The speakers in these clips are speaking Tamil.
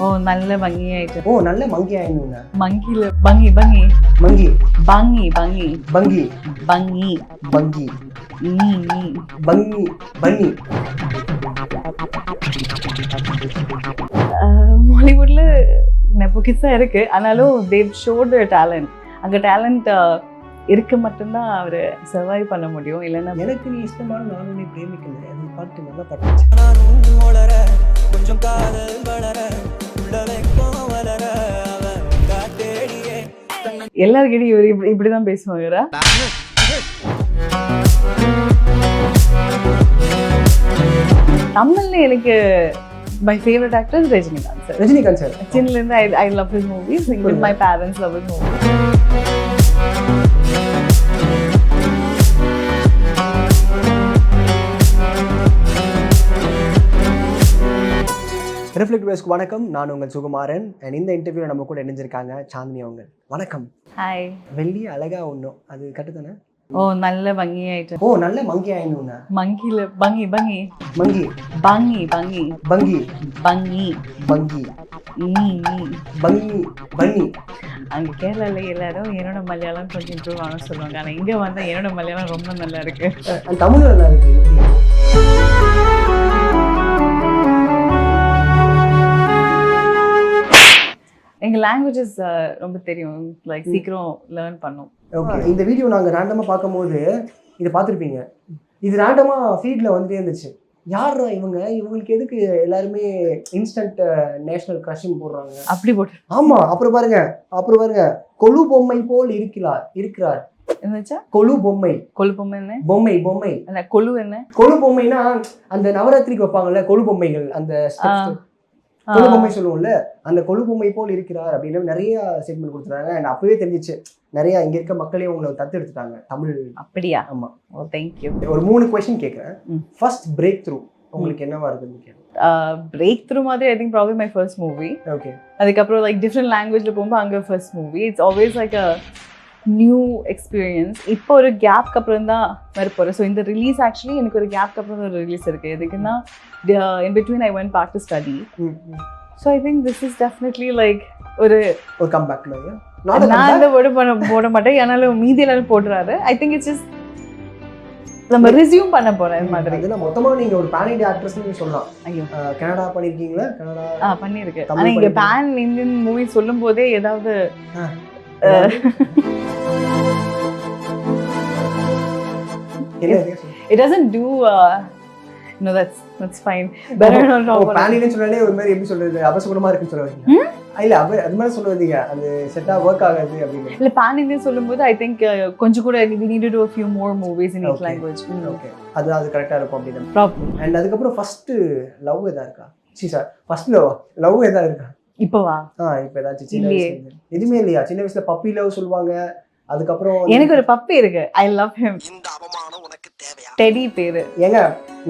ഓ നല്ല ഭംഗിയായിട്ട് ஓ நல்ல மங்கி ஆயிடுங்க മങ്കില് ഭംഗി ഭംഗി மங்கி ഭംഗി ഭംഗി பங்கி ഭംഗി பங்கி നീ നീ பங்கி பன்னி மாலிவுட்ல நெப்போகிஸா இருக்கு ஆனாலும் தேவ் ஷோட் டேலண்ட் அங்க டேலண்ட் இருக்க மட்டும்தான் அவர் சர்வைவ் பண்ண முடியும் இல்லைன்னா எனக்கு நீ இஷ்டமான நான் உன்னை பிரேமிக்கல அது பாட்டு நல்லா பாட்டு நானும் வளர கொஞ்சம் காதல் வளர அவன் எல்லாருக்கிட்டையும் இவர் இப்படி இப்படிதான் பேசுவாங்க இவரா? தமிழ்ல எனக்கு my favourite actor Rajinikanth sir Rajinikanth sir சின்னல இருந்து I I love his movies my parents love his movies reflect பேஸ்க்கு வணக்கம். நான் உங்கள் சுகுமாரன். அண்ட் இந்த இன்டர்வியூவில் நம்ம கூட இணைஞ்சிருக்காங்க சாந்தினி அவங்க வணக்கம். ஹாய் வெள்ளி அழகா ஒன்றும் அது கட்டுத்தானே ஓ நல்ல பங்கி ஆயிட்டு ஓ நல்ல மங்கி ஆயினுனா மங்கில பங்கி பங்கி. மங்கி. பங்கி பங்கி. பங்கி. பங்கி. பங்கி. பங்கி பன்னி. அங்க கேரளால எல்லாரும் என்னோட மலையாளம் கொஞ்சம் இம்ப்ரூவ் ஆகணும்னு சொல்லுவாங்க. ஆனா இங்க வந்தா என்னோட மலையாளம் ரொம்ப நல்லா இருக்கு. தமிழ் நல்லா இருக்கு. எப்படி? எங்க லாங்குவேஜஸ் ரொம்ப தெரியும். லைக் சீக்கிரம் லேர்ன் பண்ணும். ஓகே இந்த வீடியோ நாங்கள் ரேண்டமாக பார்க்கும்போது இதை பார்த்துருப்பீங்க. இது ரேண்டமாக ஃபீல்டில் வந்துட்டே இருந்துச்சு. யாரா இவங்க? இவங்களுக்கு எதுக்கு எல்லாருமே இன்ஸ்டன்ட் நேஷனல் க்ரஷிங் போடுறாங்க? அப்படி போட்டு. ஆமா அப்புறம் பாருங்க. அப்புறம் பாருங்க. கொலு பொம்மை போல் இருக்கிறார் இருக்கிறார். கொலு பொம்மை. கொழுப்பம் என்ன? பொம்மை பொம்மை. அந்த கொழு என்ன? கொலு பொம்மைனா அந்த நவராத்திரிக்கு வைப்பாங்கல்ல கொலு பொம்மைகள் அந்த steps. ஆ. கொலு பொம்மை சொல்லுவோம்ல அந்த கொலு பொம்மை போல் இருக்கிறார் அப்படின்னு நிறைய ஸ்டேட்மெண்ட் கொடுத்துருக்காங்க. அண்ட் அப்பவே தெரிஞ்சிச்சு நிறைய இங்க இருக்க மக்களே உங்களை தத்து எடுத்துட்டாங்க. தமிழ் அப்படியா? ஆமா. ஓ தேங்க்யூ ஒரு மூணு கொஸ்டின் கேட்குறேன். ஃபர்ஸ்ட் பிரேக் த்ரூ உங்களுக்கு என்னவா இருக்குன்னு பிரேக் த்ரூ மாதிரி I think problem my first movie okay அதுக்கப்புறம் லைக் டிஃப்ரெண்ட் லாங்குவேஜில் போகும்போது அங்கே first movie it's always like a new experience இப்போ ஒரு கேப்க்கு அப்புறம் தான் வர போகிறேன் ஸோ இந்த ரிலீஸ் ஆக்சுவலி எனக்கு ஒரு கேப்க்கு அப்புறம் ஒரு ரிலீஸ் இருக்குது எதுக்குன்னா in between I went back to study so I think this is definitely like ஒரு ஒரு கம்பேக் நாட் நான் இந்த வேர்டு பண்ண போட மாட்டேன். ஆனாலும் மீதி எல்லாரும் போடுறாரு. ஐ திங்க் இட்ஸ் ஜஸ்ட் நம்ம ரிசியூம் பண்ண போறேன் இந்த மாதிரி. அதுல மொத்தமா நீங்க ஒரு பேன் இண்டியா ஆக்ட்ரஸ்னு சொல்லலாம். ஐயோ. கனடா பண்ணிருக்கீங்களா? கனடா ஆ பண்ணியிருக்கேன் தமிழ் ஆனா இங்க. பேன் இந்தியன் மூவி சொல்லும் போதே ஏதாவது? Uh, no that's that's fine. Better not O, talk about pan Indian சொன்னாலே ஒரு மாதிரி எப்படி சொல்றது? அபசகுணமா இருக்குன்னு சொல்ல வரீங்க இல்ல அது அது மாதிரி சொல்ல வந்தீங்க அது செட்டா ஒர்க் ஆகாது அப்படின்னு. இல்ல பேன் இந்தியன் சொல்லும்போது ஐ திங்க் கொஞ்சம் கூட we need to do a few more movies in each language. Okay அது அது கரெக்டா இருக்கும் அப்படின்னு. ப்ராப்ளம் அண்ட் அதுக்கப்புறம் ஃபர்ஸ்ட் லவ் எதா இருக்கா? சி சார் ஃபர்ஸ்ட் லவ் லவ் எதா இருக்கா? இப்போவா? ஆ இப்போ ஏதாச்சும் சின்ன. வயசுல. எதுவுமே இல்லையா? சின்ன வயசுல பப்பி லவ் சொல்லுவாங்க. அதுக்கப்புறம் எனக்கு ஒரு பப்பி இருக்கு. ஐ லவ் ஹிம் இந்த அவமானம் உனக்கு தேவையா? டெடி பேரு. ஏங்க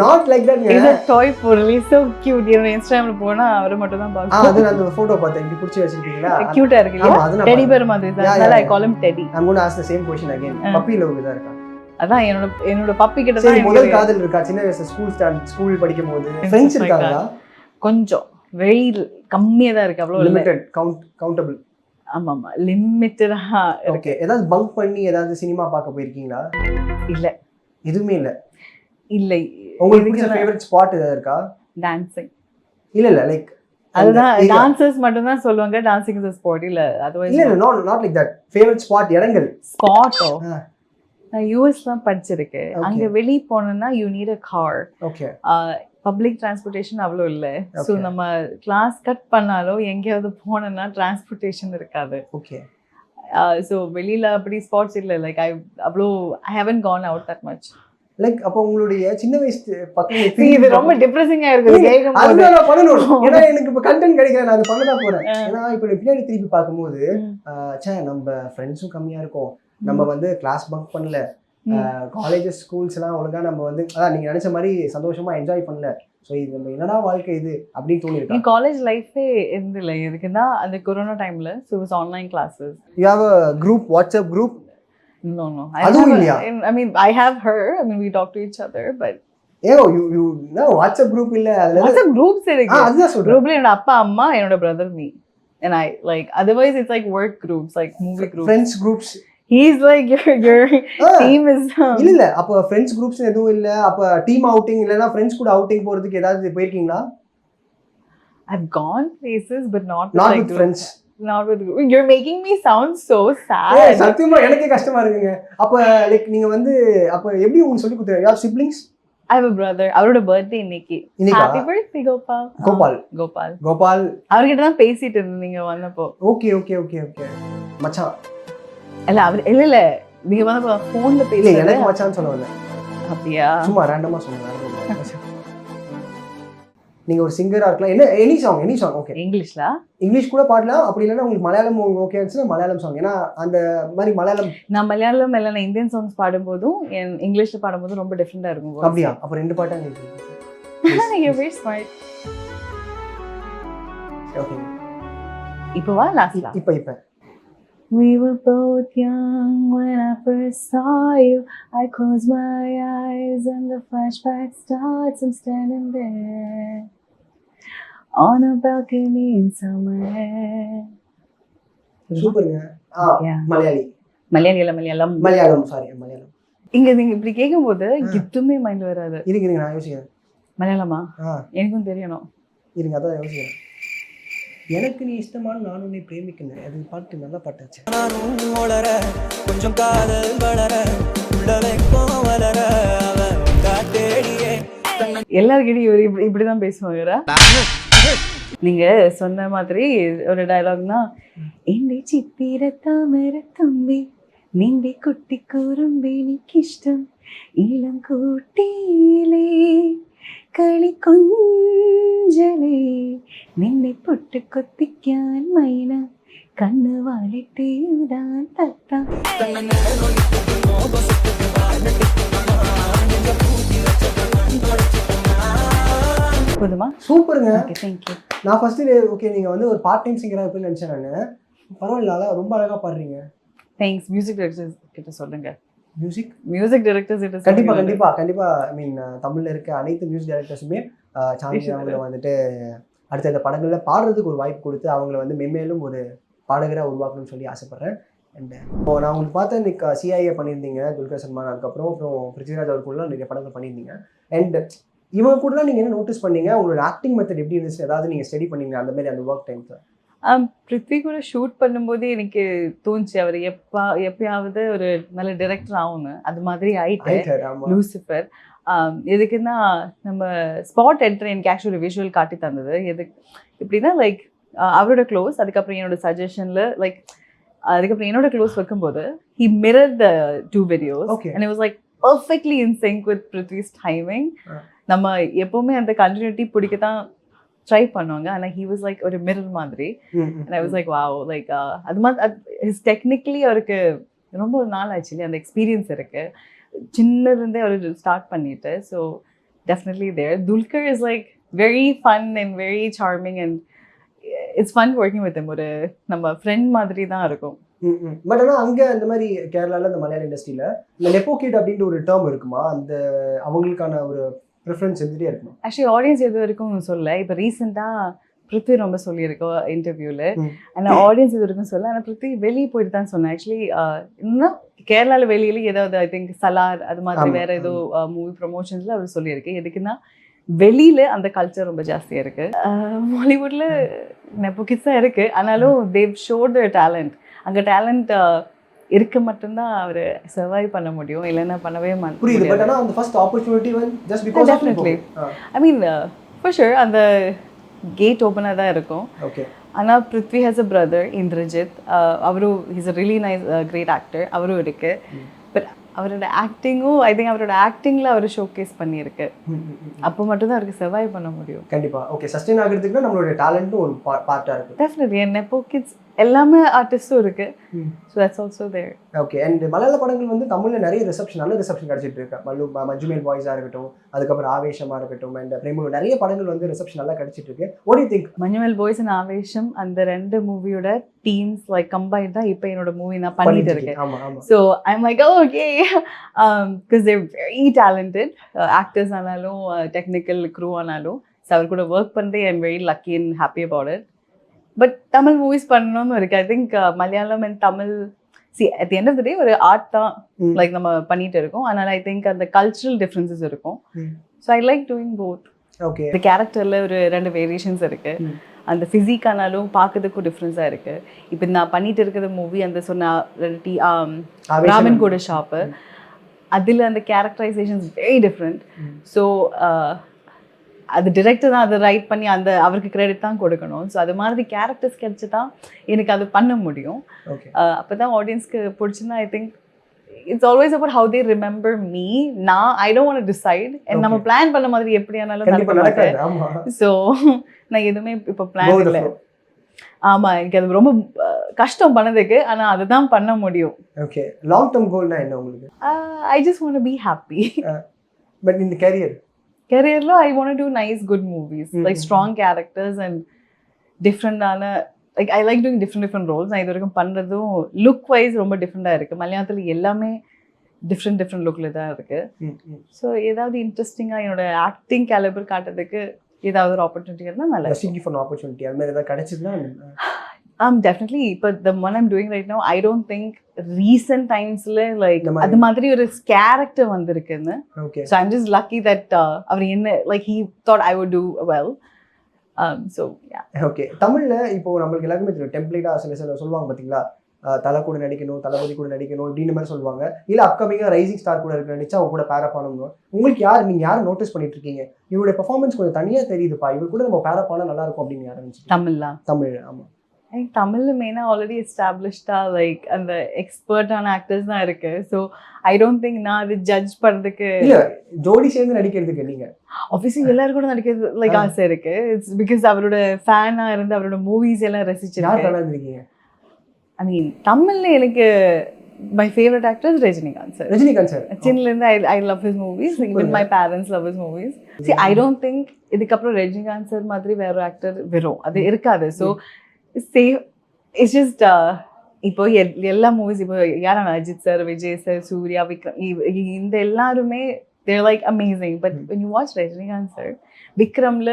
நாட் லைக் தட் இது டாய் பொருள் சோ கியூட் என்னோட இன்ஸ்டாகிராம்ல போனா அவரை மட்டும் தான் ஆ பார்க்கணும். அது நான் அந்த போட்டோ பார்த்தேன். இப்படி பிடிச்சி வச்சிருக்கீங்களா? கியூட்டா இருக்கு இல்லையா? டெடி பேர் மாதிரி தான். அதனால I call him Teddy I'm going to ask the same question again. ஆ. பப்பி லவ் இதா இருக்கா? அதான் என்னோட என்னோட பப்பி கிட்ட தான் முதல் காதல் இருக்கா? சின்ன வயசுல ஸ்கூல் ஸ்டாண்ட் ஸ்கூல் படிக்கும் போது ஃப்ரெண்ட்ஸ் இருக்காங்களா? கொஞ்சம் வெரி கம்மியா தான் இருக்கு. அவ்வளோ இல்லை. லிமிடெட் கவுண்ட் கவுண்டபிள் ஆமா ஆமா லிமிட்டடா இருக்கு. ஓகே ஏதாவது பங்க் பண்ணி ஏதாவது சினிமா பார்க்க போயிருக்கீங்களா? இல்ல. எதுவுமே இல்ல. இல்லை. உங்களுக்கு பிடிச்ச ஃபேவரட் ஸ்பாட் ஏதாவது இருக்கா? டான்சிங் இல்ல இல்ல லைக் அதுதான் டான்சர்ஸ் மட்டும் தான் சொல்லுவாங்க டான்சிங் இஸ் ஸ்போர்ட் இல்ல அதுவாக இல்ல இல்ல not not like that favourite spot இடங்கள். ஸ்பாட்டோ. நான் யூஎஸ் தான் படிச்சிருக்கேன். அங்க வெளிய போனோம்னா you need a car okay public transportation அவ்வளோ இல்லை. ஸோ. நம்ம கிளாஸ் கட் பண்ணாலும் எங்கேயாவது போனோம்னா டிரான்ஸ்போர்ட்டேஷன் இருக்காது. ஓகே ஸோ வெளியில அப்படி ஸ்பாட்ஸ் இல்லை. லைக் ஐ அவ்வளோ I haven't gone out that much like அப்போ உங்களுடைய சின்ன வயசு பக்கம் இது ரொம்ப டிப்ரெசிங்கா போது. அதுதான் நான் பண்ணணும். ஏன்னா எனக்கு இப்ப கண்டென்ட் கிடைக்கல. நான் அது பண்ணதான் போறேன். ஆ. ஏன்னா இப்ப பின்னாடி திருப்பி பார்க்கும்போது ச்சே நம்ம ஃப்ரெண்ட்ஸும் கம்மியா இருக்கும். நம்ம வந்து கிளாஸ் பங்க் பண்ணல. காலேஜஸ் ஸ்கூல்ஸ் எல்லாம் ஒழுங்கா நம்ம வந்து அதான் நீங்க நினைச்ச மாதிரி சந்தோஷமா என்ஜாய் பண்ணல. ஸோ இது நம்ம என்னடா வாழ்க்கை இது அப்படின்னு என் காலேஜ் லைஃபே இருந்தில்ல எதுக்குன்னா அந்த கொரோனா டைம்ல so was online classes you have a group WhatsApp group No, no. அதுவும் இல்லையா? I mean, I have her. I mean, we talk to each other, but ஏன் யூ யூ வாட்ஸ்அப் குரூப் இல்ல? அதுல வாட்ஸ்அப் குரூப்ஸ் இருக்கு. அதுதான் சொல்றேன். குரூப்ல என்னோட அப்பா அம்மா என்னோட brother me and i like otherwise it's like work groups like movie groups. Friends groups he's like your your team is um, இல்ல இல்ல. அப்ப ஃப்ரெண்ட்ஸ் குரூப்ஸ் எதுவும் இல்ல. அப்ப டீம் அவுட்டிங் இல்லனா ஃப்ரெண்ட்ஸ் கூட அவுட்டிங் போறதுக்கு ஏதாவது போயிருக்கீங்களா? I've gone places but not with, not like group- friends not with group. you're making me sound so sad. சத்தியமா எனக்கே கஷ்டமா இருக்குங்க. அப்ப லைக் நீங்க வந்து அப்ப எப்படி உங்களுக்கு சொல்லி கொடுத்தாங்க? யார் i have a brother. அவரோட birthday இன்னைக்கு. happy birthday gopal. Gopal. Gopal. Gopal. அவர்கிட்ட தான் பேசிட்டு இருந்தீங்க வந்தப்போ. ஓகே ஓகே ஓகே ஓகே மச்சான். இல்ல அவர் இல்ல இல்ல. நீங்க வந்தப்போ போன்ல பேசுறது எனக்கு மச்சான் சொல்ல வந்தேன் அப்படியா? சும்மா ரேண்டமா சொன்னேன் நீங்க ஒரு சிங்கரா இருக்கலாம். என்ன any song any song okay இங்கிலீஷ்ல? இங்கிலீஷ் கூட பாடலாம். அப்படி இல்லைன்னா உங்களுக்கு மலையாளம் ஓகே இருந்துச்சுன்னா மலையாளம் சாங் ஏன்னா அந்த மாதிரி மலையாளம் நான் மலையாளம் இல்ல நான் இந்தியன் சாங்ஸ் பாடும்போதும் என் இங்கிலீஷ்ல பாடும்போதும் ரொம்ப டிஃப்ரெண்டா இருக்கும். அப்படியா? அப்ப ரெண்டு பாட்டா. ஓகே இப்போ வா லாஸ்ட்ல இப்ப இப்ப. We were both young when I first saw you. I close my eyes and the flashback starts. I'm standing there on a balcony in air. சூப்பருங்க. ஆ Yeah. மலையாளி. மலையாளில மலையாளம். மலையாளம் சாரி மலையாளம். இங்க நீங்க இப்படி கேட்கும்போது எதுவுமே மைண்ட் வராது. இருங்க இருங்க நான் யோசிக்கிறேன். மலையாளமா? ஆ. எனக்கும் தெரியணும். இருங்க அதான் யோசிக்கிறேன். எனக்கு நீ இஷ்டமான நான் உன்னை பிரேமிக்கணும் அது பாட்டு நல்லா பாட்டாச்சு. நானும் உளர கொஞ்சம் காதல் வளர வளர எல்லாருக்கிட்டையும் இவர் இப்படி இப்படி தான் பேசுவாங்கரா நீங்க சொன்ன மாதிரி ஒரு டைலாக்னா எந்த சித்திர தாமர தம்பி நீண்டி குட்டி கூறும் வேணிக்கு இஷ்டம் இளம் கூட்டிலே കൂട്ടിയിലേ കളിക്കൊഞ്ചലേ നിന്നെ പൊട്ടുകൊത്തിക്കാൻ മൈന കണ്ണ് വാലിട്ട് എഴുതാൻ തത്ത போதுமா சூப்பருங்க ஓகே தேங்க்யூ நான் ஃபர்ஸ்ட் ஓகே நீங்க வந்து ஒரு பார்ட் டைம் சிங்கரா இருப்பேன்னு நினைச்சேன் நான் பரவாயில்ல அழகா- ரொம்ப அழகா பாடுறீங்க தேங்க்ஸ் மியூசிக் டைரக்டர்ஸ் கிட்ட சொல்லுங்க மியூசிக் மியூசிக் டைரக்டர்ஸ் கிட்ட கண்டிப்பா சொல்லுங்க. கண்டிப்பா. கண்டிப்பா ஐ மீன் தமிழ்ல இருக்க அனைத்து மியூசிக் டைரக்டர்ஸுமே சாந்தி அவங்கள வந்துட்டு அடுத்தடுத்த படங்கள்ல பாடுறதுக்கு ஒரு வாய்ப்பு கொடுத்து அவங்கள வந்து மென்மேலும் ஒரு பாடகரா உருவாக்கணும்னு சொல்லி ஆசைப்படுறேன். அண்ட் இப்போ நான் உங்களுக்கு பார்த்தேன் இன்னைக்கு சிஐஏ பண்ணியிருந்தீங்க துல்கர் சல்மான் அதுக்கப்புறம் அப்புறம் பிருத்திவிராஜ் அவர் கூடலாம் நிறைய படங்கள் பண்ணியிருந்தீங்க. அண்ட் இவங்க கூடலாம் நீங்க என்ன நோட்டீஸ் பண்ணீங்க? உங்களோட ஆக்டிங் மெத்தட் எப்படி இருந்துச்சு? ஏதாவது நீங்க ஸ்டடி பண்ணீங்க அந்த மாதிரி அந்த ஒர்க் ஆம், பிருத்வி கூட ஷூட் பண்ணும்போதே எனக்கு தோணுச்சு. அவர் எப்பா எப்பயாவது ஒரு நல்ல டைரக்டர் ஆகும்னு அது மாதிரி ஆயிட்டு ஆயிட்டாரு லூசிஃபர் எதுக்குன்னா நம்ம ஸ்பாட் என்ட்ரு எனக்கு ஆக்சுவலி விஷுவல் காட்டி தந்தது. எதுக்கு இப்படின்னா லைக் அவரோட க்ளோஸ் அதுக்கப்புறம் என்னோட சஜஷனில் லைக் அதுக்கப்புறம் என்னோட க்ளோஸ் வைக்கும்போது he mirror the two videos. And was like perfectly in sync with Prithvi's timing. நம்ம எப்போவுமே அந்த கண்டினியூட்டி பிடிக்க தான் ட்ரை பண்ணுவாங்க. ஆனால் ஹி வாஸ் லைக் ஒரு மிரர் மாதிரி. was like, wow, like uh, அது மாதிரி டெக்னிக்கலி அவருக்கு ரொம்ப நாள் ஆக்சுவலி அந்த எக்ஸ்பீரியன்ஸ் இருக்கு. சின்னதுலேருந்தே அவர் ஸ்டார்ட் பண்ணிட்டு so definitely there Dulquer is like very fun and very charming and it's fun working with ஒரு நம்ம ஃப்ரெண்ட் மாதிரி தான் இருக்கும். பட் ஆனா அங்க அந்த மாதிரி கேரளால இந்த மலையாள இண்டஸ்ட்ரியில இந்த நெப்போ கிட் அப்படின்ற ஒரு டேர்ம் இருக்குமா? அந்த அவங்களுக்கான ஒரு ப்ரிஃபரன்ஸ் இருந்துட்டே இருக்குமா ஆக்சுவலி ஆடியன்ஸ் எது வரைக்கும் சொல்ல இப்போ ரீசெண்டாக பிருத்வி ரொம்ப சொல்லியிருக்கோம் இன்டர்வியூவில். ஆனால் ஆடியன்ஸ் இது வரைக்கும் சொல்ல ஆனால் பிருத்வி வெளியே போயிட்டு தான் சொன்னேன். ஆக்சுவலி இன்னும் கேரளாவில் வெளியில ஏதாவது ஐ திங்க் சலார் அது மாதிரி வேற ஏதோ மூவி ப்ரொமோஷன்ஸில் அவர் சொல்லியிருக்கு. எதுக்குன்னா வெளியில அந்த கல்ச்சர் ரொம்ப ஜாஸ்தியாக இருக்கு. பாலிவுட்ல நெப்போகிட்ஸாக இருக்கு. ஆனாலும் தேவ் ஷோட் த டேலண்ட் அங்கே டேலண்ட் இருக்க மட்டும்தான் அவர் சர்வைவ் பண்ண முடியும் இல்லைன்னா பண்ணவே புரியுது பட் முடியாது. ஆனா அந்த ஃபர்ஸ்ட் ஆப்பர்ச்சுனிட்டி வந்து just because Definitely. I mean for sure அந்த கேட் ஓப்பனாக தான் இருக்கும். ஓகே ஆனால் Prithvi has a brother Indrajith அவரும் is a really nice great actor அவரும் இருக்கு. பட் அவரோட ஆக்டிங்கும் ஐ திங்க் அவரோட ஆக்டிங்கில் அவர் ஷோகேஸ் பண்ணியிருக்கு. அப்போ மட்டும்தான் அவருக்கு சர்வைவ் பண்ண முடியும். கண்டிப்பா. ஓகே சஸ்டெயின் ஆகிறதுக்குன்னா நம்மளோட டேலண்ட்டும் ஒரு பார்ட்டா இருக்கு டெஃபினெட்லி என் நெப்போ கிட்ஸ் எல்லாமே ஆர்டிஸ்டும் இருக்கு. So that's also there okay and மலையாள படங்கள் வந்து தமிழ்ல நிறைய ரிசப்ஷன் நல்ல ரிசப்ஷன் கிடைச்சிட்டு இருக்கு. மல்லு மஞ்சுமேல் பாய்ஸா இருக்கட்டும் அதுக்கப்புறம் ஆவேசமா இருக்கட்டும் அண்ட் பிரேமு நிறைய படங்கள் வந்து ரிசப்ஷன் நல்லா கிடைச்சிட்டு இருக்கு. ஓடி think Manjummel Boys and Aavesham அந்த ரெண்டு மூவியோட டீம்ஸ் லைக் கம்பைன் தான் இப்போ என்னோட மூவி நான் பண்ணிட்டு இருக்கேன். So I'm like okay because there very talented actors ஆனாலும் டெக்னிக்கல் க்ரூ ஆனாலும் ஸோ அவர் கூட ஒர்க் பண்ணுறது I'm very lucky and happy about it but Tamil movies பண்ணணும்னு இருக்கு. I think Malayalam and Tamil see at the end of the day ஒரு ஆர்ட் தான். லைக் நம்ம பண்ணிட்டு இருக்கோம். அதனால ஐ திங்க் அந்த கல்ச்சுரல் டிஃப்ரென்சஸ் இருக்கும். So I like doing both okay இந்த கேரக்டர்ல ஒரு ரெண்டு வேரியேஷன்ஸ் இருக்கு. அந்த ஃபிசிக் ஆனாலும் பார்க்கறதுக்கும் டிஃப்ரென்ஸாக இருக்கு. இப்போ நான் பண்ணிட்டு இருக்கிற மூவி அந்த சொன்ன டி ராமன் கூட ஷாப்பு அதில் அந்த கேரக்டரைசேஷன்ஸ் வெரி டிஃப்ரெண்ட். ஸோ அது டிரெக்டர் தான் அதை ரைட் பண்ணி அந்த அவருக்கு கிரெடிட் தான் கொடுக்கணும். ஸோ அது மாதிரி கேரக்டர்ஸ் கிடைச்சி தான் எனக்கு அது பண்ண முடியும். அப்போ தான் ஆடியன்ஸ்க்கு பிடிச்சுன்னா I think it's always about how they remember me நான் ஐ டோன்ட் வாண்ட் டிசைட் நம்ம. பிளான் பண்ண மாதிரி எப்படி ஆனாலும் நடக்க மாட்டேன். ஸோ நான் எதுவுமே இப்போ பிளான் இல்லை. ஆமா எனக்கு அது ரொம்ப கஷ்டம் பண்ணதுக்கு. ஆனா அதுதான் பண்ண முடியும். ஓகே லாங் டேர்ம் கோல்னா என்ன உங்களுக்கு? I just want be happy but இந்த career கெரியர்ல I want do nice good movies. Like strong characters and டிஃப்ரெண்டான like I like doing different different roles நான் இது வரைக்கும் பண்ணுறதும் லுக் வைஸ் ரொம்ப டிஃப்ரெண்டாக இருக்குது மலையாளத்தில் எல்லாமே டிஃப்ரெண்ட் டிஃப்ரெண்ட் லுக்கில் தான் இருக்குது ஸோ ஏதாவது இன்ட்ரெஸ்டிங்காக என்னோட ஆக்டிங் கேலிபர் காட்டுறதுக்கு ஏதாவது ஒரு ஆப்பர்ச்சுனிட்டி இருந்தால் நல்லா ஆப்பர்ச்சுனிட்டி அது மாதிரி ஏதாவது கிடைச்சதுன்னா um definitely but the one i'm doing right now i don't think recent times ல like இந்த மாதிரி. அது மாதிரி ஒரு கேரக்டர் வந்திருக்குன்னு. I'm just lucky that uh, அவர் என்ன like he thought i would do well. Um so yeah. Okay தமிழ்ல இப்போ நம்மளுக்கு எல்லாருக்குமே தெரியும். டெம்ப்ளேட்டா சில சில சொல்லுவாங்க பாத்தீங்களா? அஹ் தலை கூட நடிக்கணும் தளபதி கூட நடிக்கணும் இப்படின்ற மாதிரி சொல்லுவாங்க. இல்ல அப்கமிங்கா ரைசிங் ஸ்டார் கூட இருக்க நடிச்சா அவங்க கூட பேரா பண்ணணும். உங்களுக்கு யார் நீங்க யார் நோட்டீஸ் பண்ணிட்டு இருக்கீங்க? இவருடைய பெர்ஃபார்மன்ஸ் கொஞ்சம் தனியா தெரியுதுப்பா. இவர் கூட நம்ம பேரா பண்ணா நல்லா இருக்கும் அப்படின்னு யாரும் நினைச்சிட்டு தமிழ்ல. தமிழ் ஆமா. Think தமிழ்ல மெயினாக ஆல்ரெடி எஸ்டாப்ளிஷ்டா லைக் அந்த எக்ஸ்பர்ட்டான ஆக்டர்ஸ் தான் இருக்கு ஸோ ஐ டோன்ட் திங்க் நான் அது ஜட்ஜ் பண்றதுக்கு இல்ல ஜோடி சேர்ந்து நடிக்கிறதுக்கு நீங்க. ஆப்வியஸ்லி எல்லாரும் கூட நடிக்கிறது லைக். ஆசை இருக்கு. இட்ஸ் பிகாஸ் அவரோட ஃபேனா இருந்து அவரோட மூவிஸ் எல்லாம் இருந்திருக்கீங்க ஐ மீன் தமிழ்ல எனக்கு my favourite actor Rajinikanth sir Rajinikanth sir சின்ன இருந்து I I love his movies even my parents love his movies see I don't think இதுக்கப்புறம் ரஜினிகாந்த் சார் மாதிரி வேற ஆக்டர் வரும். அது இருக்காது. ஸோ சே இட்ஸ் ஜஸ்ட் இப்போ எல்- எல்லா மூவிஸ் இப்போ யாரான அஜித் சார் விஜய் சார் சூர்யா விக்ரம் இந்த எல்லாருமே there like amazing but when you watch Rajinikanth sir விக்ரம்ல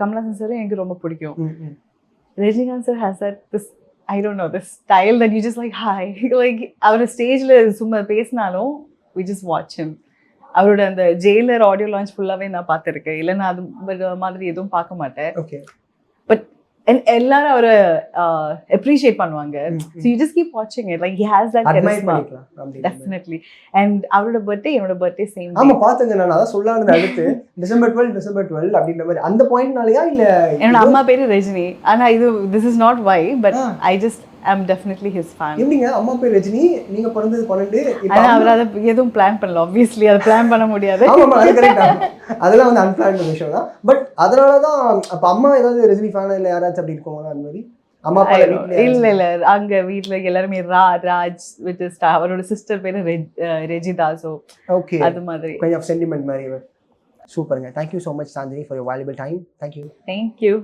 Kamal Haasan sir எனக்கு ரொம்ப பிடிக்கும். Rajinikanth sir has that this I don't know this style that you just like hi. Like அவர் ஸ்டேஜ்ல சும்மா பேசினாலும் we just watch him. அவரோட அந்த ஜெயிலர் ஆடியோ லான்ச் ஃபுல்லாவே நான் பார்த்துருக்கேன். இல்லைன்னா அது மாதிரி எதுவும் பார்க்க மாட்டேன். And எல்லாரும் அவரை அப்ரிஷியேட் பண்ணுவாங்க. ஸோ யூ ஜஸ்ட் கீப் வாட்சிங் it like he has that மாதிரி. டெஃபினெட்லி அண்ட் அவரோட பர்த்டே என்னோட பர்த்டே சேம் ஆமா பாத்துங்க நான் அதான் சொல்லானது அடுத்து டிசம்பர் டுவெல் டிசம்பர் டுவெல் அப்படின்ற மாதிரி. அந்த பாயிண்ட்னாலயா இல்ல என்னோட அம்மா பேரு ரஜினி. ஆனா இது this is not why but. I just I am definitely his fan எப்படிங்க? அம்மா பேர் ரஜினி நீங்க பிறந்தது பன்னெண்டு இப்ப ஆனா அம்மா- அவர் அதை எதுவும் பிளான் பண்ணல ஆப்வியஸ்லி அதை பிளான் பண்ண முடியாது. அதெல்லாம் வந்து அன்பிளான் விஷயம் தான். பட் அதனாலதான் அப்ப அம்மா ஏதாவது ரஜினி ஃபேனா இல்ல யாராச்சும் அப்படி இருக்குமா அந்த மாதிரி? அம்மா அப்பா இல்ல இல்ல. அங்க வீட்ல எல்லாருமே ரா ராஜ் வித் அவரோட சிஸ்டர் பேரு ரெஜிதா சோ ஓகே அது மாதிரி. கொஞ்சம் சென்டிமெண்ட் மாதிரி. சூப்பருங்க thank you so much Chandini for your valuable time thank you thank you